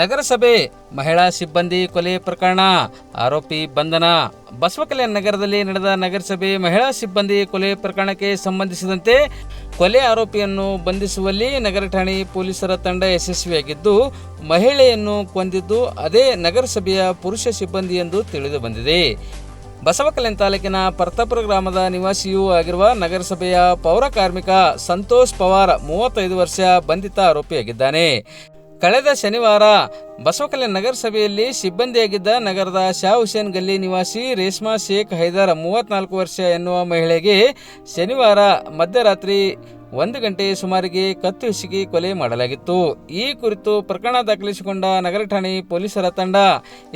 ನಗರಸಭೆ, ಮಹಿಳಾ ಸಿಬ್ಬಂದಿ ಕೊಲೆ ಪ್ರಕರಣ, ಆರೋಪಿ ಬಂಧನ. ಬಸವಕಲ್ಯಾಣ ನಗರದಲ್ಲಿ ನಡೆದ ನಗರಸಭೆ, ಮಹಿಳಾ ಸಿಬ್ಬಂದಿ ಕೊಲೆ ಪ್ರಕರಣಕ್ಕೆ ಸಂಬಂಧಿಸಿದಂತೆ ಕೊಲೆ ಆರೋಪಿಯನ್ನು ಬಂಧಿಸುವಲ್ಲಿ ನಗರ ಠಾಣೆ ಪೊಲೀಸರ ತಂಡ ಯಶಸ್ವಿಯಾಗಿದ್ದು, ಮಹಿಳೆಯನ್ನು ಕೊಂದಿದ್ದು ಅದೇ ನಗರಸಭೆಯ ಪುರುಷ ಸಿಬ್ಬಂದಿ ಎಂದು ತಿಳಿದು ಬಂದಿದೆ. ಬಸವಕಲ್ಯಾಣ ತಾಲೂಕಿನ ಪರ್ತಾಪುರ ಗ್ರಾಮದ ನಿವಾಸಿಯೂ ಆಗಿರುವ ನಗರಸಭೆಯ ಪೌರ ಕಾರ್ಮಿಕ ಸಂತೋಷ್ ಪವಾರ್ ಮೂವತ್ತೈದು ವರ್ಷ ಬಂಧಿತ ಆರೋಪಿಯಾಗಿದ್ದಾನೆ. ಕಳೆದ ಶನಿವಾರ ಬಸವಕಲ್ಯಾಣ ನಗರಸಭೆಯಲ್ಲಿ ಸಿಬ್ಬಂದಿಯಾಗಿದ್ದ ನಗರದ ಶಾ ಹುಸೇನ್ ಗಲ್ಲಿ ನಿವಾಸಿ ರೇಷ್ಮಾ ಶೇಖ್ ಹೈದರ್ ಮೂವತ್ನಾಲ್ಕು ವರ್ಷ ಎನ್ನುವ ಮಹಿಳೆಗೆ ಶನಿವಾರ ಮಧ್ಯರಾತ್ರಿ ಒಂದು ಗಂಟೆ ಸುಮಾರಿಗೆ ಕತ್ತು ಹಿಸುಕಿ ಕೊಲೆ ಮಾಡಲಾಗಿತ್ತು. ಈ ಕುರಿತು ಪ್ರಕರಣ ದಾಖಲಿಸಿಕೊಂಡ ನಗರ ಠಾಣೆ ಪೊಲೀಸರ ತಂಡ,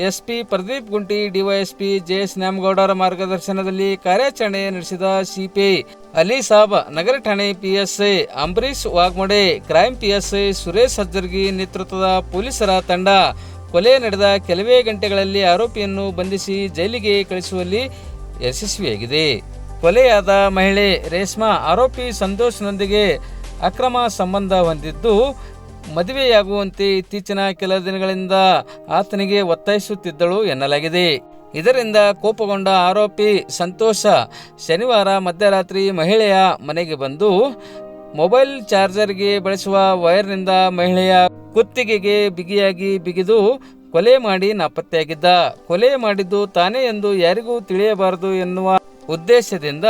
SP Pradeep Gunti, DYSP JS Nyamagoudar ಮಾರ್ಗದರ್ಶನದಲ್ಲಿ ಕಾರ್ಯಾಚರಣೆ ನಡೆಸಿದ ಸಿಪಿಐ ಅಲಿ ಸಾಬ್, ನಗರ ಠಾಣೆ PSI Ambarish Wagmode crime PSI Suresh Hajjargi ನೇತೃತ್ವದ ಪೊಲೀಸರ ತಂಡ ಕೊಲೆ ನಡೆದ ಕೆಲವೇ ಗಂಟೆಗಳಲ್ಲಿ ಆರೋಪಿಯನ್ನು ಬಂಧಿಸಿ ಜೈಲಿಗೆ ಕಳಿಸುವಲ್ಲಿ ಯಶಸ್ವಿಯಾಗಿದೆ. ಕೊಲೆಯಾದ ಮಹಿಳೆ ರೇಷ್ಮಾ ಆರೋಪಿ ಸಂತೋಷ್ನೊಂದಿಗೆ ಅಕ್ರಮ ಸಂಬಂಧ ಹೊಂದಿದ್ದು, ಮದುವೆಯಾಗುವಂತೆ ಇತ್ತೀಚಿನ ಕೆಲ ದಿನಗಳಿಂದ ಆತನಿಗೆ ಒತ್ತಾಯಿಸುತ್ತಿದ್ದಳು ಎನ್ನಲಾಗಿದೆ. ಇದರಿಂದ ಕೋಪಗೊಂಡ ಆರೋಪಿ ಸಂತೋಷ ಶನಿವಾರ ಮಧ್ಯರಾತ್ರಿ ಮಹಿಳೆಯ ಮನೆಗೆ ಬಂದು, ಮೊಬೈಲ್ ಚಾರ್ಜರ್ಗೆ ಬಳಸುವ ವೈರ್ನಿಂದ ಮಹಿಳೆಯ ಕುತ್ತಿಗೆಗೆ ಬಿಗಿಯಾಗಿ ಬಿಗಿದು ಕೊಲೆ ಮಾಡಿ ನಾಪತ್ತೆಯಾಗಿದ್ದ. ಕೊಲೆ ಮಾಡಿದ್ದು ತಾನೇ ಎಂದು ಯಾರಿಗೂ ತಿಳಿಯಬಾರದು ಎನ್ನುವ ಉದ್ದೇಶದಿಂದ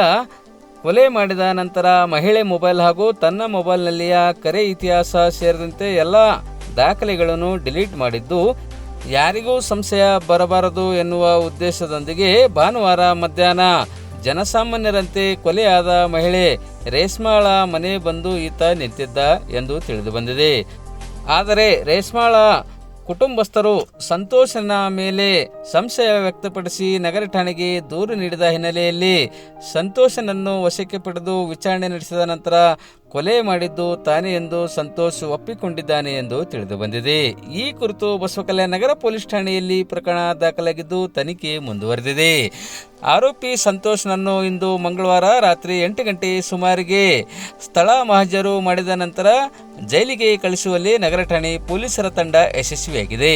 ಕೊಲೆ ಮಾಡಿದ ನಂತರ ಮಹಿಳೆ ಮೊಬೈಲ್ ಹಾಗೂ ತನ್ನ ಮೊಬೈಲ್ನಲ್ಲಿಯ ಕರೆ ಇತಿಹಾಸ ಸೇರಿದಂತೆ ಎಲ್ಲ ದಾಖಲೆಗಳನ್ನು ಡಿಲೀಟ್ ಮಾಡಿದ್ದು, ಯಾರಿಗೂ ಸಂಶಯ ಬರಬಾರದು ಎನ್ನುವ ಉದ್ದೇಶದೊಂದಿಗೆ ಭಾನುವಾರ ಮಧ್ಯಾಹ್ನ ಜನಸಾಮಾನ್ಯರಂತೆ ಕೊಲೆಯಾದ ಮಹಿಳೆ ರೇಷ್ಮಾಳ ಮನೆ ಬಂದು ಈತ ನಿಂತಿದ್ದ ಎಂದು ತಿಳಿದು ಬಂದಿದೆ. ಆದರೆ ರೇಷ್ಮಾಳ ಕುಟುಂಬಸ್ಥರು ಸಂತೋಷನ ಮೇಲೆ ಸಂಶಯ ವ್ಯಕ್ತಪಡಿಸಿ ನಗರ ಠಾಣೆಗೆ ದೂರು ನೀಡಿದ ಹಿನ್ನೆಲೆಯಲ್ಲಿ ಸಂತೋಷನನ್ನು ವಶಕ್ಕೆ ಪಡೆದು ವಿಚಾರಣೆ ನಡೆಸಿದ ನಂತರ ಕೊಲೆ ಮಾಡಿದ್ದು ತಾನೇ ಎಂದು ಸಂತೋಷ್ ಒಪ್ಪಿಕೊಂಡಿದ್ದಾನೆ ಎಂದು ತಿಳಿದು ಬಂದಿದೆ. ಈ ಕುರಿತು ಬಸವಕಲ್ಯಾಣ ನಗರ ಪೊಲೀಸ್ ಠಾಣೆಯಲ್ಲಿ ಪ್ರಕರಣ ದಾಖಲಾಗಿದ್ದು ತನಿಖೆ ಮುಂದುವರೆದಿದೆ. ಆರೋಪಿ ಸಂತೋಷ್ನನ್ನು ಇಂದು ಮಂಗಳವಾರ ರಾತ್ರಿ ಎಂಟು ಗಂಟೆ ಸುಮಾರಿಗೆ ಸ್ಥಳ ಮಹಜರು ಮಾಡಿದ ನಂತರ ಜೈಲಿಗೆ ಕಳಿಸುವಲ್ಲಿ ನಗರ ಠಾಣೆ ಪೊಲೀಸರ ತಂಡ ಯಶಸ್ವಿಯಾಗಿದೆ.